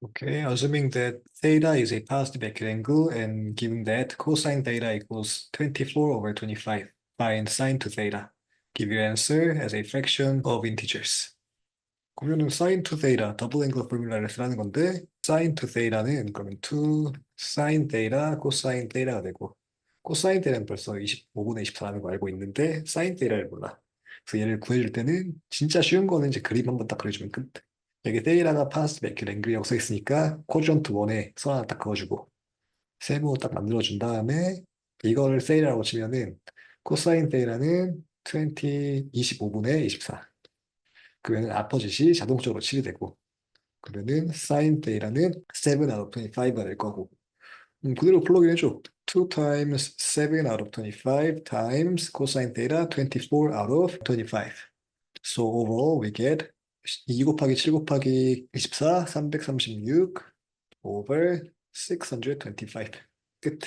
Okay, assuming that theta is a positive acute angle and given that cosine theta equals 24 over 25, find sine to theta. Give your answer as a fraction of integers. 그러면은 sin to theta 더블 앵글 포뮬라를 쓰라는 건데 sin to theta는 그러면 2 sin theta cosine theta가 되고 cosine theta는 벌써 25분의 24라는 거 알고 있는데 sin theta를 몰라. 그래서 얘를 구해줄 때는 진짜 쉬운 거는 이제 그림 한번 딱 그려주면 끝. 여기 테이라가 파스 맥큐 앵글이라고 써 있으니까 코전트 1에 선 하나 딱 그어주고 세모 딱 만들어준 다음에 이거를 세이라고 치면은 코사인 테이라는 20 25분의 24 그러면 아퍼짓이 자동적으로 치료되고 그러면은 사인 테이라는 7 out of 25가 될 거고. 음, 그대로 플러그인 해줘. 2 times 7 out of 25 times cosine theta 24 out of 25 so overall we get 2 곱하기 7 곱하기 24, 336 over 625. 끝.